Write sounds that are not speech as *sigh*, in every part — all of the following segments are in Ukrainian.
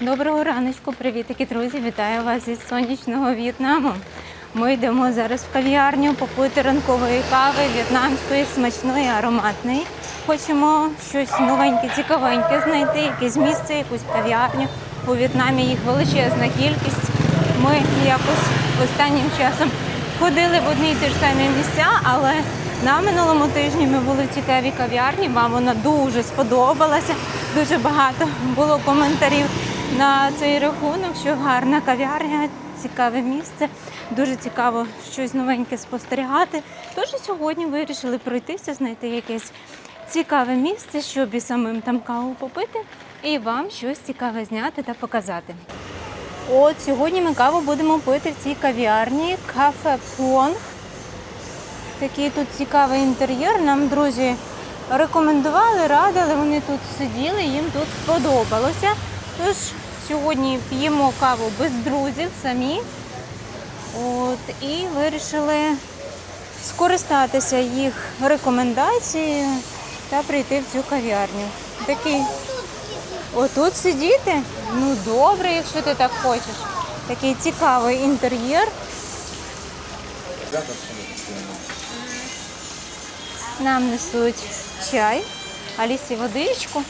Доброго раночку, привітики, друзі! Вітаю вас із сонячного В'єтнаму. Ми йдемо зараз в кав'ярню попити ранкової кави в'єтнамської, смачної, ароматної. Хочемо щось новеньке, цікавеньке знайти, якесь місце, якусь кав'ярню. У В'єтнамі їх величезна кількість. Ми якось останнім часом ходили в одні й ті ж самі місця, але на минулому тижні ми були в цікавій кав'ярні. Вам вона дуже сподобалася. Дуже багато було коментарів на цей рахунок, що гарна кав'ярня, цікаве місце. Дуже цікаво щось новеньке спостерігати. Тож сьогодні вирішили пройтися, знайти якесь цікаве місце, щоб і самим там каву попити, і вам щось цікаве зняти та показати. От сьогодні ми каву будемо пити в цій кав'ярні кафе Понг. Такий тут цікавий інтер'єр. Нам друзі рекомендували, радили, вони тут сиділи, їм тут сподобалося. Тож сьогодні п'ємо каву без друзів самі. От, і вирішили скористатися їх рекомендацією та прийти в цю кав'ярню. Такий отут сидіти? Ну добре, якщо ти так хочеш. Такий цікавий інтер'єр. Нам несуть чай, Алісі водичку.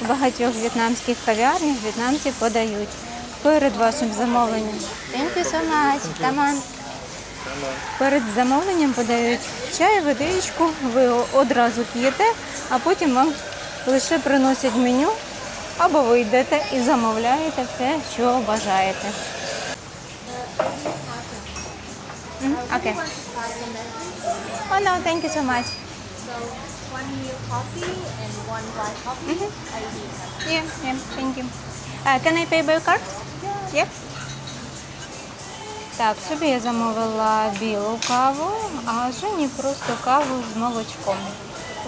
В багатьох в'єтнамських кав'ярнях в'єтнамці подають перед вашим замовленням. Thank you so much. On. Перед замовленням подають чай, водичку, ви одразу п'єте, а потім вам лише приносять меню, або ви йдете і замовляєте все, що бажаєте. Окей. Oh no, thank you so much. One milk coffee and one dry coffee. I need Yeah, yeah, thank you. Uh, can I pay by card? Yep. Так, собі я замовила білу каву, а Жені просто каву з молочком.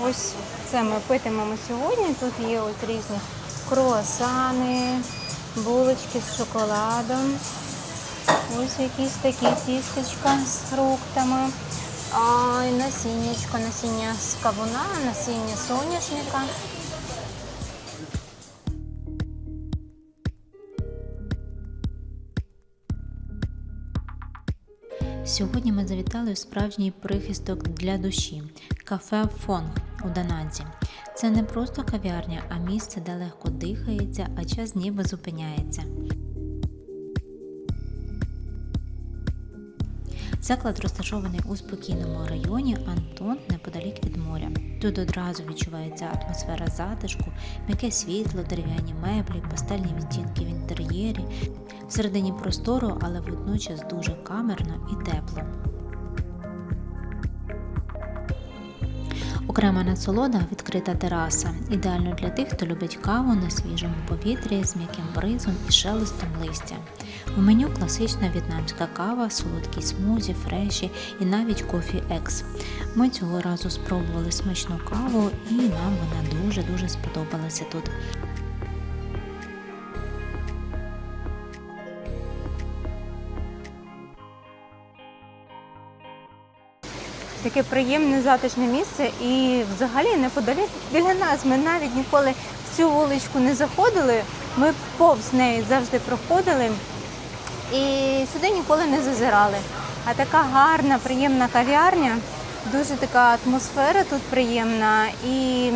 Ось це ми питимемо сьогодні. Тут є ось різні круасани, булочки з шоколадом. Ось якісь такі тістечка з фруктами. А, і насіннячко, насіння з кавуна, насіння соняшника. Сьогодні ми завітали в справжній прихисток для душі кафе Фонг у Дананзі. Це не просто кав'ярня, а місце, де легко дихається, а час ніби зупиняється. Заклад розташований у спокійному районі Антон неподалік від моря. Тут одразу відчувається атмосфера затишку, м'яке світло, дерев'яні меблі, пастельні відтінки в інтер'єрі. Всередині простору, але водночас дуже камерно і тепло. Окрема насолода відкрита тераса, ідеально для тих, хто любить каву на свіжому повітрі з м'яким бризом і шелестом листя. У меню класична в'єтнамська кава, солодкі смузі, фреші і навіть кофі екс. Ми цього разу спробували смачну каву і нам вона дуже-дуже сподобалася тут. Таке приємне затишне місце і взагалі неподалік біля нас. Ми навіть ніколи в цю вуличку не заходили. Ми повз неї завжди проходили і сюди ніколи не зазирали. А така гарна, приємна кав'ярня, дуже така атмосфера тут приємна і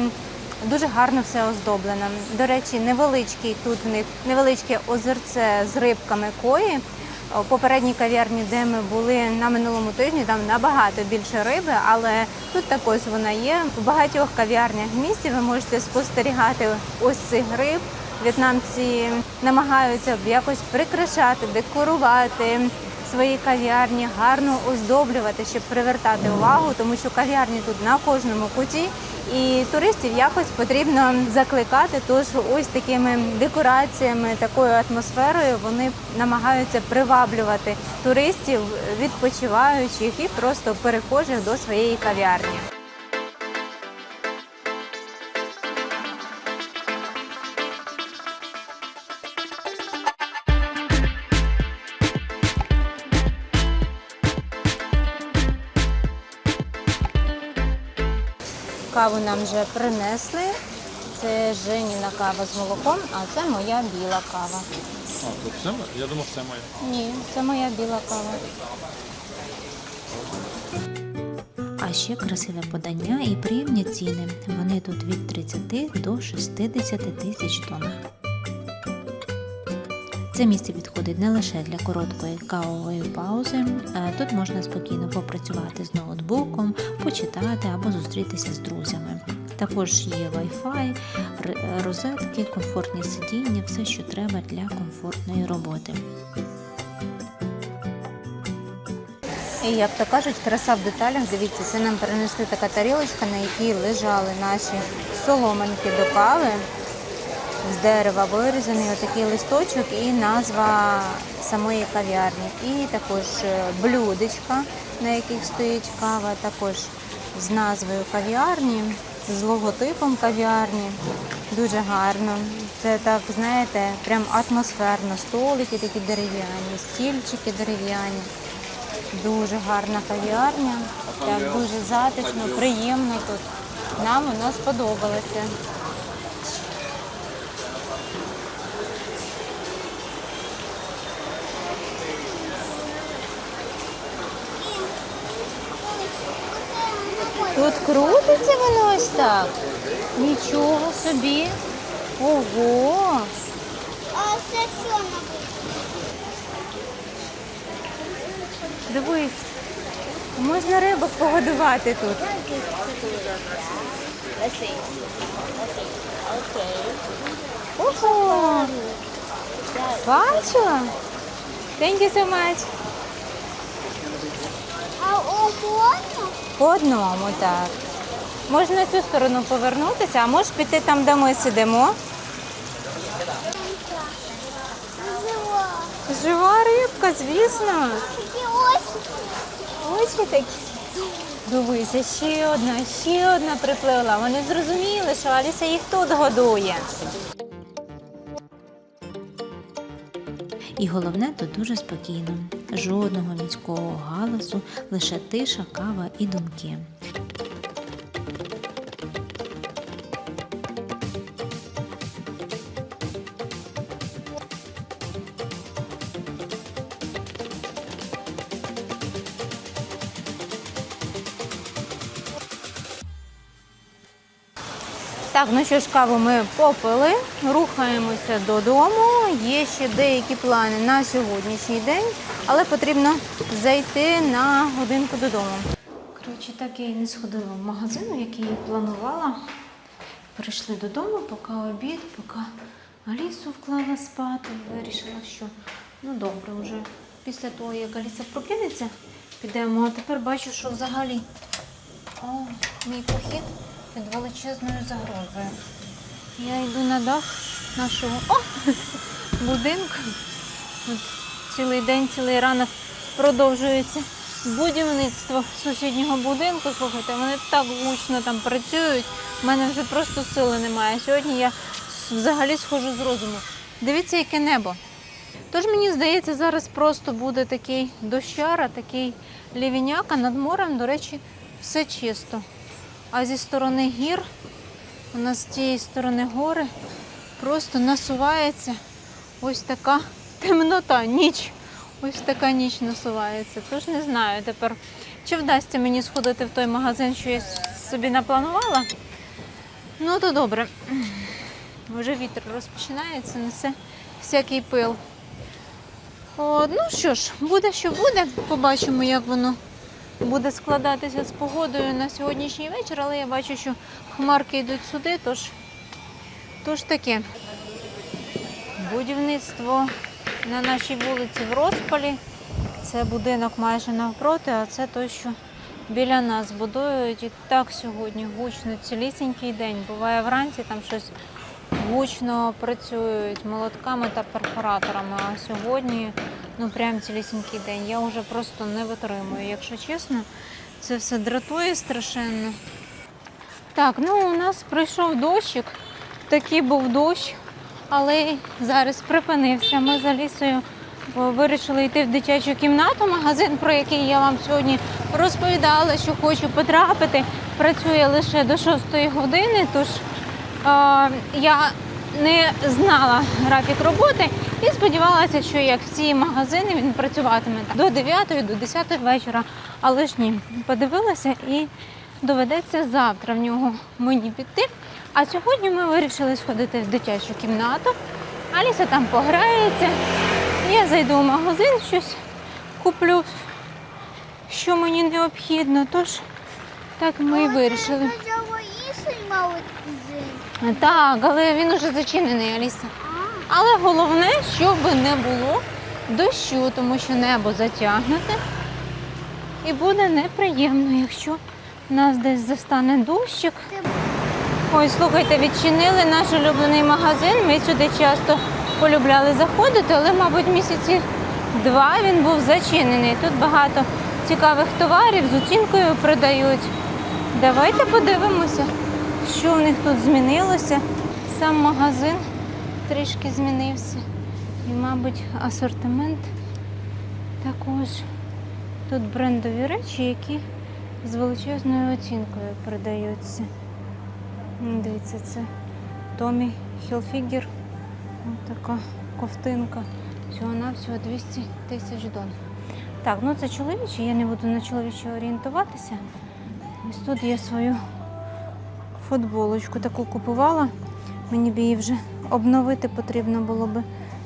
дуже гарно все оздоблено. До речі, невеличкий тут в них невеличке озерце з рибками кої. У попередній кав'ярні, де ми були на минулому тижні, там набагато більше риби, але тут також вона є. У багатьох кав'ярнях в місті ви можете спостерігати ось цих риб. В'єтнамці намагаються якось прикрашати, декорувати свої кав'ярні, гарно оздоблювати, щоб привертати увагу, тому що кав'ярні тут на кожному куті. І туристів якось потрібно закликати. Тож ось такими декораціями, такою атмосферою вони намагаються приваблювати туристів, відпочиваючих і просто перехожих до своєї кав'ярні. Каву нам вже принесли. це Женіна кава з молоком, а це моя біла кава. А, то це? Я думав, це моє. Ні, це моя біла кава. А ще красиве подання і приємні ціни. Вони тут від 30 до 60 тисяч тонн. Це місце підходить не лише для короткої кавової паузи. е, Тут можна спокійно попрацювати з ноутбуком, почитати або зустрітися з друзями. Також є Wi-Fi, розетки, комфортні сидіння, все, що треба для комфортної роботи. І як то кажуть, краса в деталях. Дивіться, це нам принесли така тарілочка, на якій лежали наші соломинки до кави. З дерева вирізаний отакий листочок і назва самої кав'ярні. І також е, блюдечка, на яких стоїть кава, також з назвою кав'ярні, з логотипом кав'ярні. Дуже гарно. Це так, знаєте, прям атмосферно. Столики такі дерев'яні, стільчики дерев'яні. Дуже гарна кав'ярня, так дуже затишно, приємно тут. Нам воно сподобалося. Тут крутиться воно ось так. Нічого собі. Ого! А це що? Дивись. Можна рибок погодувати тут. Ого! Бачила? Thank you so much. А охотно? По одному, так. Можна на цю сторону повернутися, а можеш піти там, де ми сидимо. Жива. Рибка, звісно. Ось. Очі такі. Дивися, ще одна, ще одна припливла. Вони зрозуміли, що Аліса їх тут годує. І головне тут дуже спокійно. Жодного міського галасу, лише тиша, кава і думки. Так, ну що ж, каву ми попили, рухаємося додому. Є ще деякі плани на сьогоднішній день, але потрібно зайти на годинку додому. Коротше, так я і не сходила в магазин, який я планувала. Прийшли додому, поки обід, поки Алісу вклала спати. Вирішила, що ну добре, вже після того, як Аліса прокинеться, підемо. А тепер бачу, що взагалі о, мій похід під величезною загрозою. Я йду на дах нашого о, *laughs* будинку. Цілий день, цілий ранок продовжується будівництво сусіднього будинку. Слухайте, вони так гучно там працюють. У мене вже просто сили немає. Сьогодні я взагалі схожу з розуму. Дивіться, яке небо. Тож мені здається, зараз просто буде такий дощара, такий лівіняк, а над морем, до речі, все чисто. А зі сторони гір, у нас з цієї сторони гори, просто насувається ось така темнота, ніч. Ось така ніч насувається. Тож не знаю тепер, чи вдасться мені сходити в той магазин, що я собі напланувала. Ну, то добре. *clears throat* Вже вітер розпочинається, несе всякий пил. О, ну що ж, буде, що буде. Побачимо, як воно буде складатися з погодою на сьогоднішній вечір, але я бачу, що хмарки йдуть сюди, тож, тож таке. Будівництво на нашій вулиці в розпалі. Це будинок майже навпроти, а це той, що біля нас будують. І так сьогодні гучно цілісінький день. Буває вранці там щось гучно працюють молотками та перфораторами. А сьогодні ну прям цілісінький день. Я вже просто не витримую. Якщо чесно, це все дратує страшенно. Так, ну у нас прийшов дощик. Такий був дощ, але зараз припинився. Ми з Алісою о, вирішили йти в дитячу кімнату, магазин, про який я вам сьогодні розповідала, що хочу потрапити. Працює лише до 6 години, тож я не знала графік роботи і сподівалася, що як всі магазини він працюватиме до 9 до 10 вечора. Але ж ні, подивилася і доведеться завтра в нього мені піти. А сьогодні ми вирішили сходити в дитячу кімнату. Аліса там пограється. Я зайду в магазин, щось куплю, що мені необхідно. Тож так ми і вирішили. Так, але він уже зачинений, Аліса. Але головне, щоб не було дощу, тому що небо затягнуте. І буде неприємно, якщо нас десь застане дощик. Ой, слухайте, відчинили наш улюблений магазин. Ми сюди часто полюбляли заходити, але, мабуть, місяці два він був зачинений. Тут багато цікавих товарів з оцінкою продають. Давайте подивимося, що в них тут змінилося. Сам магазин трішки змінився. І, мабуть, асортимент також. Тут брендові речі, які з величезною оцінкою продаються. Дивіться, це Томі Хілфігер. Ось така ковтинка. Всього-навсього 200 тисяч дон. Так, ну це чоловічі, я не буду на чоловічі орієнтуватися. Ось тут я свою футболочку таку купувала. Мені б її вже обновити потрібно було би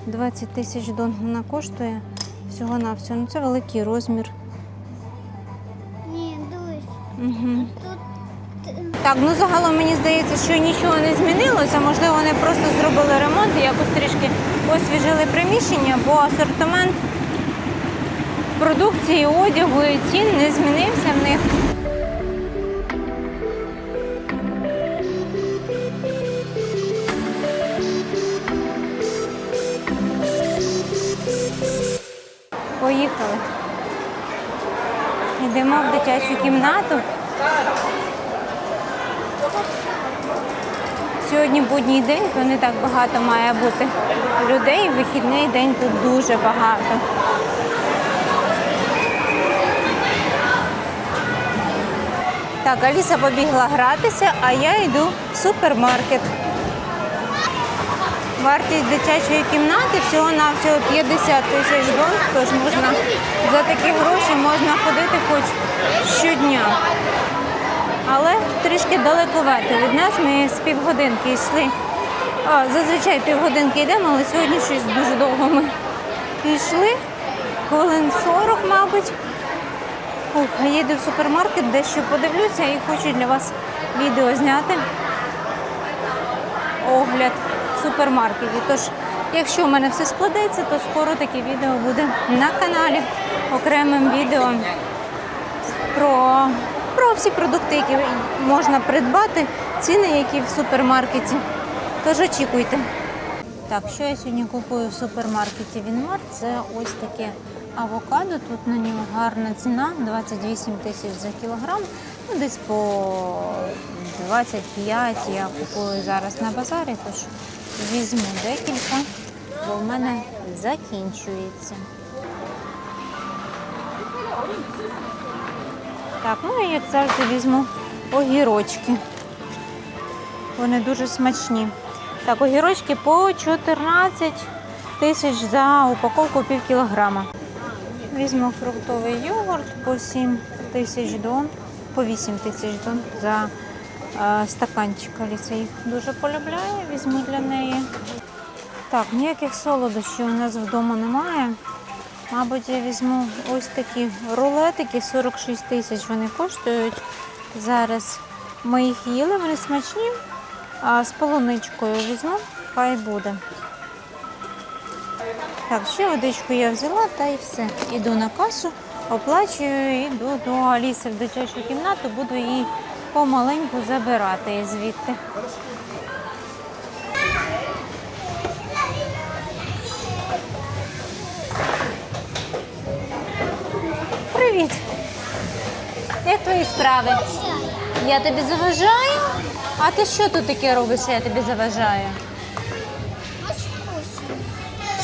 20 тисяч дон. Вона коштує всього-навсього. Ну це великий розмір. Ні, дивись. Угу. Тут Так, ну загалом мені здається, що нічого не змінилося. Можливо, вони просто зробили ремонт і якось трішки освіжили приміщення, бо асортимент продукції, одягу і цін не змінився в них. Йдемо в дитячу кімнату. Сьогодні будній день, то не так багато має бути людей. Вихідний день тут дуже багато. Так, Аліса побігла гратися, а я йду в супермаркет. Вартість дитячої кімнати всього-навсього 50 тисяч дон, тож можна за такі гроші можна ходити хоч щодня. Але трішки далековато від нас. Ми з півгодинки йшли. А, зазвичай півгодинки йдемо, але сьогодні щось дуже довго ми йшли. Хвилин 40, мабуть. Ух, їду в супермаркет, дещо подивлюся і хочу для вас відео зняти. Огляд супермаркетів. Тож, якщо в мене все складеться, то скоро таке відео буде на каналі окремим відео про, про всі продукти, які можна придбати, ціни, які в супермаркеті. Тож очікуйте. Так, що я сьогодні купую в супермаркеті Вінмарт, це ось таке авокадо. Тут на нього гарна ціна 28 тисяч за кілограм. Ну, десь по 25 я купую зараз на базарі, тож візьму декілька, бо в мене закінчується. Так, ну і як завжди візьму огірочки. Вони дуже смачні. Так, огірочки по 14 тисяч за упаковку пів кілограма. Візьму фруктовий йогурт по 7 тисяч дон, по 8 тисяч дон за стаканчик. Аліса їх дуже полюбляє, візьму для неї. Так, ніяких солодощів у нас вдома немає. Мабуть, я візьму ось такі рулетики, 46 тисяч вони коштують. Зараз ми їх їли, вони смачні. А з полуничкою візьму, хай буде. Так, ще водичку я взяла та і все. Іду на касу, оплачую, іду до Аліси в дитячу кімнату, буду її помаленьку забирати звідти. Привіт! Як твої справи? Я тобі заважаю? А ти що тут таке робиш, я тобі заважаю?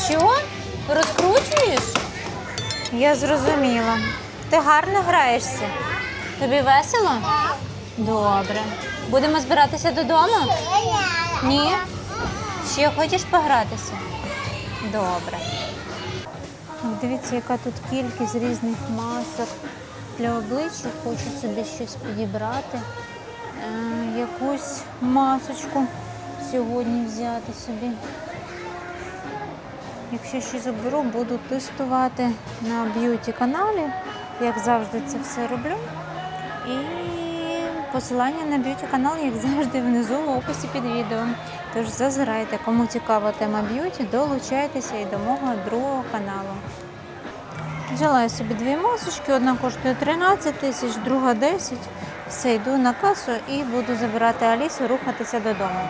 Що? Розкручуєш? Я зрозуміла. Ти гарно граєшся. Тобі весело? Добре. Будемо збиратися додому? Ні? Ще хочеш погратися? Добре. Дивіться, яка тут кількість різних масок для обличчя. Хочу собі щось підібрати. Е, якусь масочку сьогодні взяти собі. Якщо щось оберу, буду тестувати на б'юті каналі. Як завжди це все роблю. І посилання на б'юті канал, як завжди, внизу в описі під відео. Тож зазирайте, кому цікава тема б'юті, долучайтеся і до мого другого каналу. Взяла я собі дві масочки, одна коштує 13 тисяч, друга 10. Все, йду на касу і буду забирати Алісу, рухатися додому.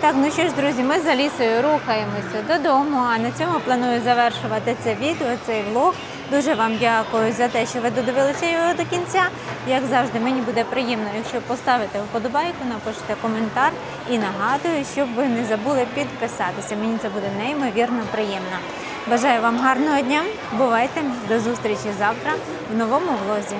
Так, ну що ж, друзі, ми з Алісою рухаємося додому, а на цьому планую завершувати це відео, цей влог. Дуже вам дякую за те, що ви додивилися його до кінця. Як завжди, мені буде приємно, якщо поставите вподобайку, напишете коментар і нагадую, щоб ви не забули підписатися. Мені це буде неймовірно приємно. Бажаю вам гарного дня. Бувайте до зустрічі завтра в новому влозі.